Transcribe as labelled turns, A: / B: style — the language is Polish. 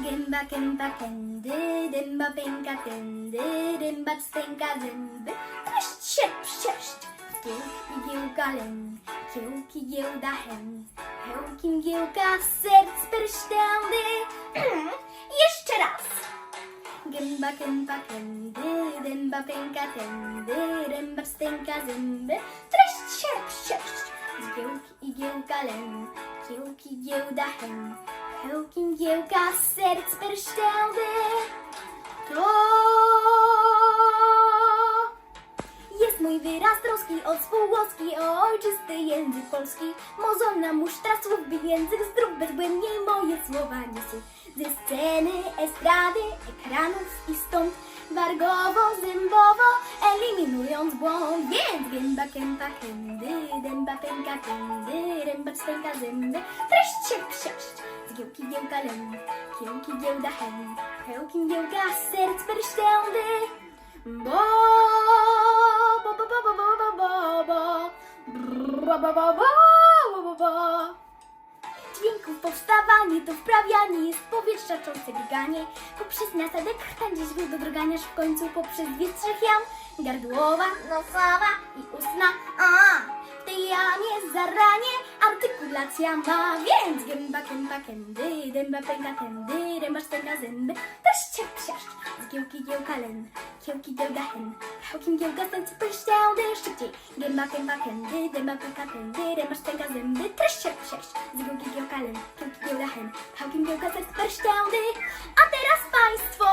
A: Gęba, kęba, kędy, dęba, pęka, tędy, dęba, stęka, zęby. Treść się przeszść, kiełki, giełka, len, kiełki, giełda, hen. Hełki, mgiełka, serc, prysztędy. Jeszcze raz. Gęba, kęba, kędy, dęba, pęka, tędy, dęba, stęka, zęby. Treść się przeszść, z giełki, igiełka, len, kiełki, giełda, hen. Hełki, mgiełka, serc, prysztędy. To jest mój wyraz troski od spółgłoski o ojczysty język polski. Mozolna musztra słów, by język zdrów, bezbłędnie moje słowa niosą. Ze sceny, estrady, ekranów i stąd wargowo, zębowo, eliminując błąd. Więc gęba, kępa, kędy, dęba, pęka, kędy, ręba, wstęka, zęby. Treść się len, kiełki, giełda, hen, hełki, giełka, serc, persztędy. Bo, bo, bo, bo, bo, bo, bo, bo, bo, bo, bo, bo, bo, bo. Dźwięków powstawanie to wprawianie jest powietrzaczące bieganie poprzez miasta dek tędzie źródło do drogania, aż w końcu poprzez dwie trzech jam gardłowa, nosowa i ustna artykulacja ma więc gęba, kęba, kędy dęba, pęka, tędy ręba, sztęga, zęby. Cię psiaszcz z giełki, giełka, len kiełki, giełda, hen. Hałkim, giełka, stęcy, pryszczędy szybciej. Gęba, kęba, kędy dęba, pęka, tędy ręba, sztęga, zęby. Cię psiaszcz z giełki, giełka, len kiełki, giełda, hen. Hałkim, giełka, stęcy, pryszczędy a teraz państwo